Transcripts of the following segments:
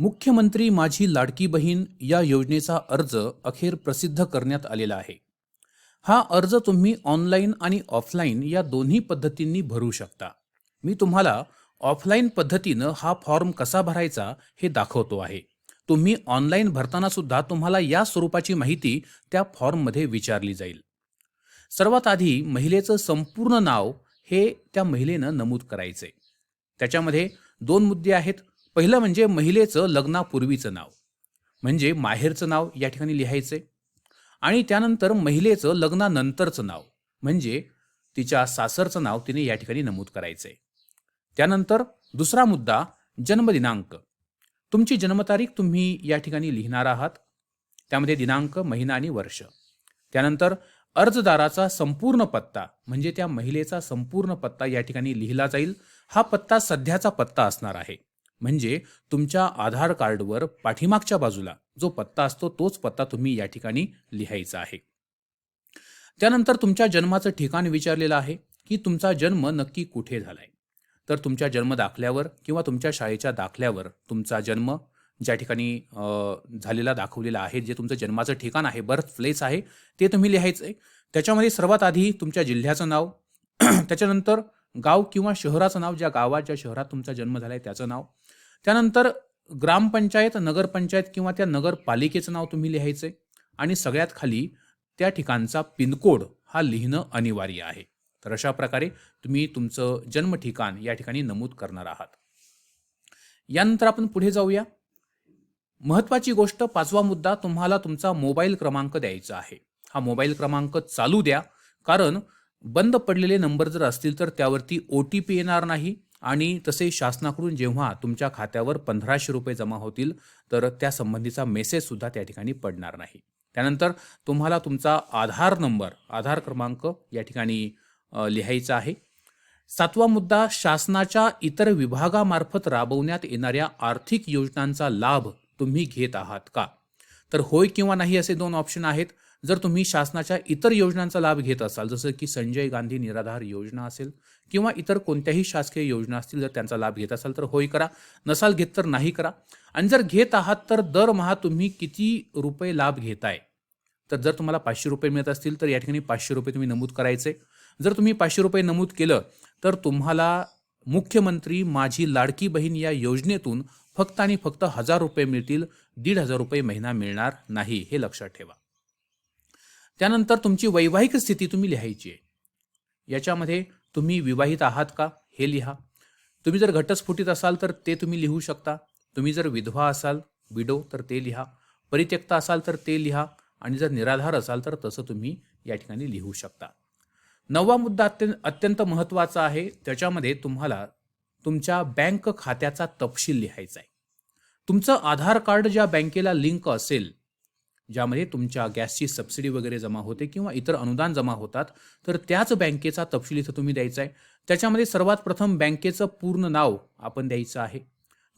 मुख्यमंत्री माझी लाडकी बहीण या योजनेचा अर्ज अखेर प्रसिद्ध करण्यात आलेला आहे. हा अर्ज तुम्ही ऑनलाईन आणि ऑफलाईन या दोन्ही पद्धतींनी भरू शकता. मी तुम्हाला ऑफलाईन पद्धतीनं हा फॉर्म कसा भरायचा हे दाखवतो आहे. तुम्ही ऑनलाईन भरताना सुद्धा तुम्हाला या स्वरूपाची माहिती त्या फॉर्ममध्ये विचारली जाईल. सर्वात आधी महिलेचं संपूर्ण नाव हे त्या महिलेनं नमूद करायचे त्याच्यामध्ये दोन मुद्दे आहेत. पहिलं म्हणजे महिलेचं लग्नापूर्वीचं नाव. म्हणजे माहेरचं नाव या ठिकाणी लिहायचे आणि त्यानंतर महिलेचं लग्नानंतरचं नाव म्हणजे तिच्या सासरचं नाव तिने या ठिकाणी नमूद करायचं आहे त्यानंतर दुसरा मुद्दा जन्मदिनांक. तुमची जन्मतारीख तुम्ही या ठिकाणी लिहिणार आहात. त्यामध्ये दिनांक महिना आणि वर्ष. त्यानंतर अर्जदाराचा संपूर्ण पत्ता म्हणजे त्या महिलेचा संपूर्ण पत्ता या ठिकाणी लिहिला जाईल. हा पत्ता सध्याचा पत्ता असणार आहे. म्हणजे तुमच्या आधार कार्डवर पाठीमागच्या बाजूला जो पत्ता असतो तोच पत्ता तुम्ही या ठिकाणी लिहायचा आहे. त्यानंतर तुमच्या जन्माचं ठिकाण विचारलेलं आहे की तुमचा जन्म नक्की कुठे झालाय? तर तुमच्या जन्म दाखल्यावर किंवा तुमच्या शाळेच्या दाखल्यावर तुमचा जन्म ज्या ठिकाणी झालेला दाखवलेला आहे जे तुमचं जन्माचं ठिकाण आहे बर्थ प्लेस आहे ते तुम्ही लिहायचं आहे त्याच्यामध्ये सर्वात आधी तुमच्या जिल्ह्याचं नाव त्याच्यानंतर गाव किंवा शहराचं नाव ज्या गावात ज्या शहरात तुमचा जन्म झाला आहे त्याचं नाव त्यानंतर ग्रामपंचायत नगरपंचायत किंवा त्या नगरपालिकेचं नाव तुम्ही लिहायचं आहे आणि सगळ्यात खाली त्या ठिकाणचा पिनकोड हा लिहिणं अनिवार्य आहे. तर अशा प्रकारे तुम्ही तुमचं जन्म ठिकाण या ठिकाणी नमूद करणार आहात. यानंतर आपण पुढे जाऊया. महत्वाची गोष्ट पाचवा मुद्दा तुम्हाला तुमचा मोबाईल क्रमांक द्यायचा आहे. हा मोबाईल क्रमांक चालू द्या. कारण बंद पडलेले नंबर जर असतील तर त्यावरती ओ टी पी येणार नाही. आणि तसे शासनाकडून जेव्हा तुमच्या खात्यावर पंधराशे रुपये जमा होतील तर त्या संबंधीचा मेसेज सुद्धा त्या ठिकाणी पडणार नाही. त्यानंतर तुम्हाला तुमचा आधार नंबर आधार क्रमांक या ठिकाणी लिहायचा आहे. सातवा मुद्दा शासनाच्या इतर विभागामार्फत राबवण्यात येणाऱ्या आर्थिक योजनांचा लाभ तुम्ही घेत आहात का? तर होय किंवा नाही असे दोन ऑप्शन आहेत. जर तुम्ही शासनाच्या इतर योजनांचा लाभ घेत असाल जसं की संजय गांधी निराधार योजना असेल किंवा इतर कोणत्याही शासकीय योजना असतील जर त्यांचा लाभ घेत असाल तर होय करा. नसाल घेत तर नाही करा. आणि जर घेत आहात तर दरमहा तुम्ही किती रुपये लाभ घेताय? तर जर तुम्हाला पाचशे रुपये मिळत असतील तर या ठिकाणी पाचशे रुपये तुम्ही नमूद करायचे. जर तुम्ही पाचशे रुपये नमूद केलं तर तुम्हाला मुख्यमंत्री माझी लाडकी बहीण या योजनेतून फक्त आणि फक्त हजार रुपये मिळतील दीड हजार रुपये महिना मिळणार नाही हे लक्षात ठेवा. त्यानंतर तुमची वैवाहिक स्थिती तुम्ही लिहायची आहे. याच्यामध्ये तुम्ही विवाहित आहात का? हे लिहा. तुम्ही जर घटस्फोटीत असाल तर ते तुम्ही लिहू शकता. तुम्ही जर विधवा असाल विडो तर ते लिहा. परित्यक्त असाल तर ते लिहा. आणि जर निराधार असाल तर तसं तुम्ही या ठिकाणी लिहू शकता. नववा मुद्दा अत्यंत अत्यंत महत्त्वाचा आहे. त्याच्यामध्ये तुम्हाला तुमच्या बँक खात्याचा तपशील लिहायचा आहे. तुमचं आधार कार्ड ज्या बँकेला लिंक असेल ज्यामध्ये तुमच्या गॅसची सबसिडी वगैरे जमा होते किंवा इतर अनुदान जमा होतात तर त्याच बँकेचा तपशील इथं तुम्ही द्यायचा आहे. त्याच्यामध्ये सर्वात प्रथम बँकेचं पूर्ण नाव आपण द्यायचं आहे.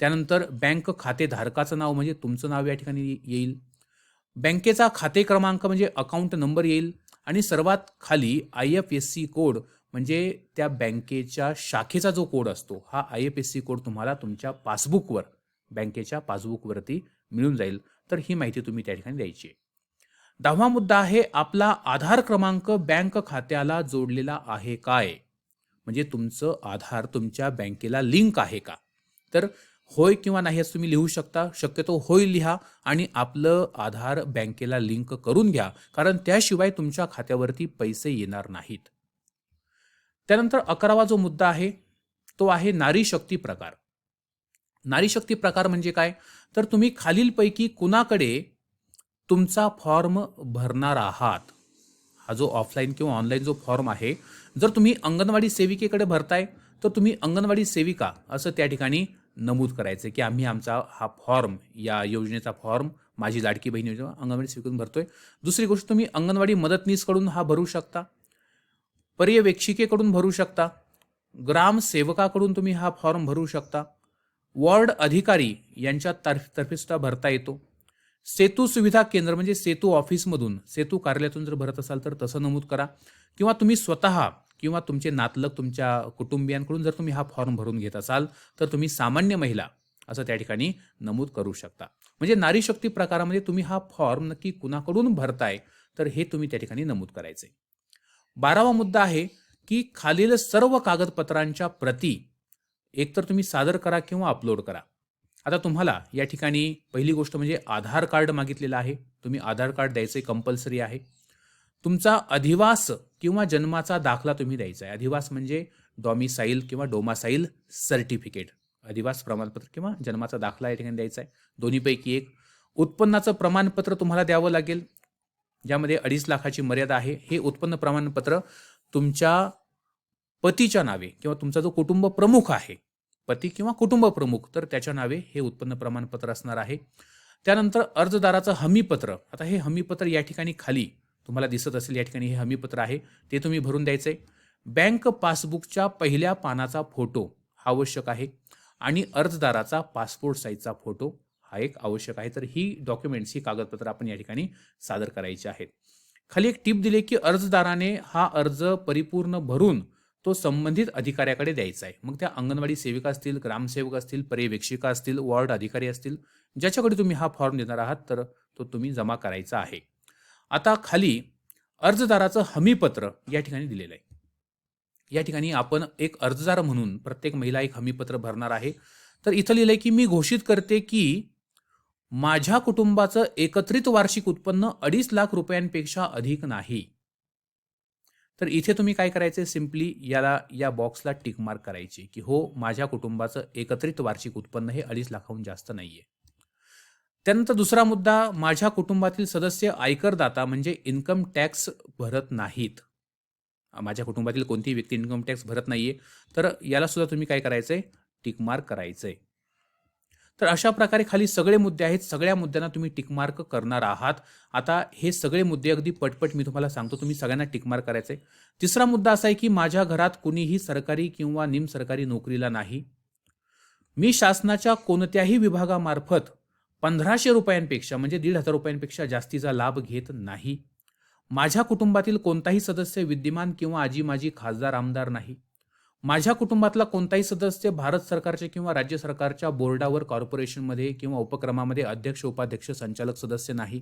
त्यानंतर बँक खातेधारकाचं नाव म्हणजे तुमचं नाव या ठिकाणी येईल. बँकेचा खाते क्रमांक म्हणजे अकाउंट नंबर येईल. आणि सर्वात खाली I F S C code म्हणजे त्या बँकेच्या शाखेचा जो कोड असतो हा I F S C code तुम्हाला तुमच्या पासबुकवर बँकेच्या पासबुकवरती मिळून जाईल. तर ही माहिती तुम्ही त्या ठिकाणी द्यायची आहे. दहावा मुद्दा आहे आपला आधार क्रमांक बँक खात्याला जोडलेला आहे काय? म्हणजे तुमचं आधार तुमच्या बँकेला लिंक आहे का? तर होय किंवा नाही असं तुम्ही लिहू शकता. शक्यतो होय लिहा आणि आपलं आधार बँकेला लिंक करून घ्या कारण त्याशिवाय तुमच्या खात्यावरती पैसे येणार नाहीत. त्यानंतर अकरावा जो मुद्दा आहे तो आहे नारी शक्ती प्रकार. नारीशक्ती प्रकार म्हणजे काय? तर तुम्ही खालीलपैकी कुणाकडे तुमचा फॉर्म भरणार आहात? हा जो ऑफलाईन किंवा ऑनलाईन जो फॉर्म आहे जर तुम्ही अंगणवाडी सेविकेकडे भरताय तर तुम्ही अंगणवाडी सेविका असं त्या ठिकाणी नमूद करायचं की आम्ही आमचा हा फॉर्म या योजनेचा फॉर्म माझी लाडकी बहीण योजना अंगणवाडी सेविकेतून भरतोय. दुसरी गोष्ट तुम्ही अंगणवाडी मदतनीसकडून हा भरू शकता. पर्यवेक्षिकेकडून भरू शकता. ग्रामसेवकाकडून तुम्ही हा फॉर्म भरू शकता. वॉर्ड अधिकारी यांच्या तर्फ तर्फे सुद्धा भरता येतो. सेतू सुविधा केंद्र म्हणजे सेतू ऑफिसमधून सेतू कार्यालयातून जर भरत असाल तर तसं नमूद करा. किंवा तुम्ही स्वतः किंवा तुमचे नातलग तुमच्या कुटुंबियांकडून जर तुम्ही हा फॉर्म भरून घेत असाल तर तुम्ही सामान्य महिला असं त्या ठिकाणी नमूद करू शकता. म्हणजे नारी शक्ती प्रकारामध्ये तुम्ही हा फॉर्म नक्की कुणाकडून भरताय तर हे तुम्ही त्या ठिकाणी नमूद करायचे बारावा मुद्दा आहे की खालील सर्व कागदपत्रांच्या प्रती एकतर तुम्ही सादर करा किंवा अपलोड करा. आता तुम्हाला या ठिकाणी पहिली गोष्ट म्हणजे आधार कार्ड मागितलेलं आहे. तुम्ही आधार कार्ड द्यायचे कंपल्सरी आहे. तुमचा अधिवास किंवा जन्माचा दाखला तुम्ही द्यायचा आहे. अधिवास म्हणजे डॉमिसाईल किंवा डोमासाईल सर्टिफिकेट अधिवास प्रमाणपत्र किंवा जन्माचा दाखला या ठिकाणी द्यायचा आहे. दोन्हीपैकी एक. उत्पन्नाचं प्रमाणपत्र तुम्हाला द्यावं लागेल. ज्यामध्ये अडीच लाखाची मर्यादा आहे. हे उत्पन्न प्रमाणपत्र तुमच्या पतीच्या नावे किंवा तुमचा जो कुटुंब प्रमुख आहे पती किंवा कुटुंब प्रमुख तर त्याच्या नावे हे उत्पन्न प्रमाणपत्र असणार आहे. त्यानंतर अर्जदाराचं हमीपत्र आता हे हमीपत्र या ठिकाणी खाली तुम्हाला दिसत असेल या ठिकाणी हे हमीपत्र आहे ते तुम्ही भरून द्यायचे बँक पासबुकच्या पहिल्या पानाचा फोटो हा आवश्यक आहे आणि अर्जदाराचा पासपोर्ट साईजचा फोटो हा एक आवश्यक आहे. तर ही डॉक्युमेंट्स ही कागदपत्र आपण या ठिकाणी सादर करायची आहेत. खाली एक टिप दिली की अर्जदाराने हा अर्ज परिपूर्ण भरून तो संबंधित अधिकाऱ्याकडे द्यायचा आहे. मग त्या अंगणवाडी सेविका असतील ग्रामसेवक असतील पर्यवेक्षिका असतील वॉर्ड अधिकारी असतील ज्याच्याकडे तुम्ही हा फॉर्म देणार आहात तर तो तुम्ही जमा करायचा आहे. आता खाली अर्जदाराचं हमीपत्र या ठिकाणी दिलेलं आहे. या ठिकाणी आपण एक अर्जदार म्हणून प्रत्येक महिला एक हमीपत्र भरणार आहे. तर इथं लिहिलंय की मी घोषित करते की माझ्या कुटुंबाचं एकत्रित वार्षिक उत्पन्न अडीच लाख रुपयांपेक्षा अधिक नाही. तर इथे तुम्ही काय करायचे सिम्पली याला या बॉक्सला टिक मार्क करायची की हो माझ्या कुटुंबाचं एकत्रित वार्षिक उत्पन्न हे अडीच लाखाहून जास्त नाही आहे त्यानंतर दुसरा मुद्दा माझ्या कुटुंबातील सदस्य आयकरदाता म्हणजे इन्कम टॅक्स भरत नाहीत. माझ्या कुटुंबातील कोणतीही व्यक्ती इन्कम टॅक्स भरत नाहीये. तर याला सुद्धा तुम्ही काय करायचंय? टिकमार्क करायचंय. तर अशा प्रकारे खाली सगळे मुद्दे आहेत. सगळ्या मुद्द्यांना तुम्ही टिकमार्क करणार आहात. आता हे सगळे मुद्दे अगदी पटपट मी तुम्हाला सांगतो. तुम्ही सगळ्यांना टिकमार्क करायचे तिसरा मुद्दा असा आहे की माझ्या घरात कुणीही सरकारी किंवा निमसरकारी नोकरीला नाही. मी शासनाच्या कोणत्याही विभागामार्फत पंधराशे रुपयांपेक्षा म्हणजे दीड हजार रुपयांपेक्षा जास्तीचा लाभ घेत नाही. माझ्या कुटुंबातील कोणताही सदस्य विद्यमान किंवा आजी माजी खासदार आमदार नाही. माझ्या कुटुंबातला कोणताही सदस्य भारत सरकारच्या किंवा राज्य सरकारच्या बोर्डावर कॉर्पोरेशनमध्ये किंवा उपक्रमामध्ये अध्यक्ष उपाध्यक्ष संचालक सदस्य नाही.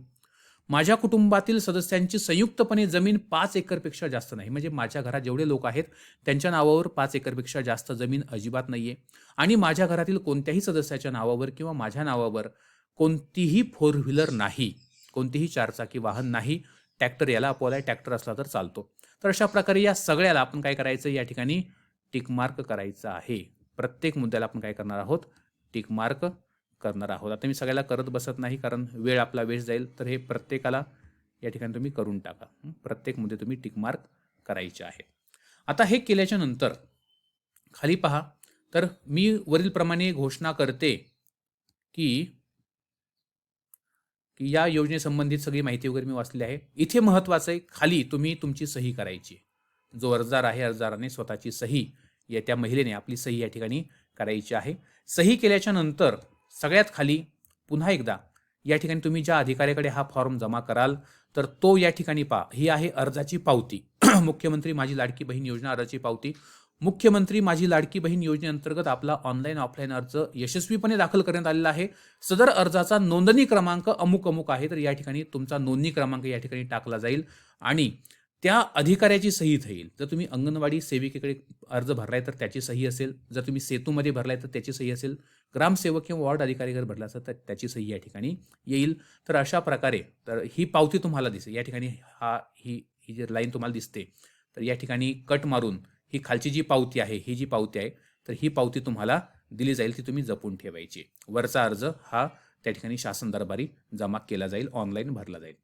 माझ्या कुटुंबातील सदस्यांची संयुक्तपणे जमीन पाच एकरपेक्षा जास्त नाही. म्हणजे माझ्या घरात जेवढे लोक आहेत त्यांच्या नावावर पाच एकरपेक्षा जास्त जमीन अजिबात नाही आहे आणि माझ्या घरातील कोणत्याही सदस्याच्या नावावर किंवा माझ्या नावावर कोणतीही फोर व्हीलर नाही कोणतीही चारचाकी वाहन नाही ट्रॅक्टर याला अपवाद आहे ट्रॅक्टर असला तर चालतो. तर अशा प्रकारे या सगळ्याला आपण काय करायचं? या ठिकाणी टिकमार्क करायचा आहे. प्रत्येक मुद्द्याला आपण काय करणार आहोत? टिकमार्क करणार आहोत. आता मी सगळ्याला करत बसत नाही कारण वेळ आपला वेस्ट जाईल. तर हे प्रत्येकाला या ठिकाणी तुम्ही करून टाका. प्रत्येक मुद्दे तुम्ही टिकमार्क करायचे आहे. आता हे केल्याच्यानंतर खाली पहा. तर मी वरीलप्रमाणे घोषणा करते की की या योजनेसंबंधित सगळी माहिती वगैरे मी वाचली आहे. इथे महत्त्वाचं आहे खाली तुम्ही तुमची सही करायची. जो अर्जदार आहे अर्जदाराने स्वतःची सही. या त्या महिलेने आपली सही या ठिकाणी करायची आहे. सही केल्याच्यानंतर सगळ्यात खाली पुन्हा एकदा या ठिकाणी तुम्ही ज्या अधिकाऱ्याकडे हा फॉर्म जमा कराल तर तो या ठिकाणी पा ही आहे अर्जाची पावती. मुख्यमंत्री माझी लाडकी बहीण योजना अर्जाची पावती. मुख्यमंत्री माझी लाडकी बहीण योजनेअंतर्गत आपला ऑनलाईन ऑफलाईन अर्ज यशस्वीपणे दाखल करण्यात आलेला आहे. सदर अर्जाचा नोंदणी क्रमांक अमुक अमुक आहे तर या ठिकाणी तुमचा नोंदणी क्रमांक या ठिकाणी टाकला जाईल. आणि त्या अधिकाऱ्याची सही होईल येईल जर तुम्ही अंगणवाडी सेविकेकडे अर्ज भरलाय तर त्याची सही असेल. जर तुम्ही सेतूमध्ये भरलाय तर त्याची सही असेल. ग्रामसेवक किंवा वॉर्ड अधिकारीकडे भरला असेल तर त्याची सही या ठिकाणी येईल. तर अशा प्रकारे तर ही पावती तुम्हाला दिसेल. या ठिकाणी हा ही ही जी लाईन तुम्हाला दिसते तर या ठिकाणी कट मारून ही खालची जी पावती आहे ही जी पावती आहे तर ही पावती तुम्हाला दिली जाईल ती तुम्ही जपून ठेवायची. वरचा अर्ज हा त्या ठिकाणी शासन दरबारी जमा केला जाईल ऑनलाईन भरला जाईल.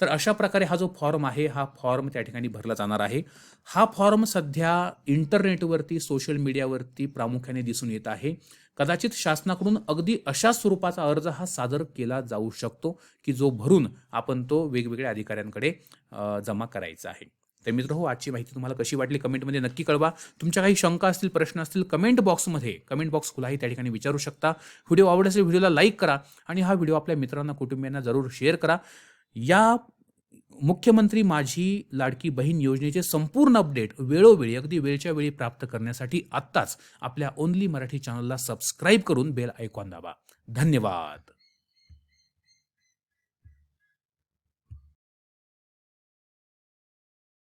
तर अशा प्रकारे हा जो फॉर्म आहे हा फॉर्म त्या ठिकाणी भरला जाणार आहे. हा फॉर्म सध्या इंटरनेटवरती सोशल मीडियावरती प्रामुख्याने दिसून येत आहे. कदाचित शासनाकडून अगदी अशा स्वरूपाचा अर्ज हा सादर केला जाऊ शकतो की जो भरून आपण तो वेगवेगळ्या अधिकाऱ्यांकडे जमा करायचा आहे. तर मित्र हो आजची माहिती तुम्हाला कशी वाटली कमेंटमध्ये नक्की कळवा. तुमच्या काही शंका असतील प्रश्न असतील कमेंट बॉक्समध्ये कमेंट बॉक्स खुलाही त्या ठिकाणी विचारू शकता. व्हिडिओ आवड असेल व्हिडिओला लाईक करा आणि हा व्हिडिओ आपल्या मित्रांना कुटुंबियांना जरूर शेअर करा. या मुख्यमंत्री माझी लाडकी बहीण योजनेचे संपूर्ण अपडेट वेळोवेळी अगदी वेळच्या वेळी प्राप्त करण्यासाठी आत्ताच आपल्या ओनली मराठी चॅनलला सबस्क्राईब करून बेल ऐकून दाबा. धन्यवाद.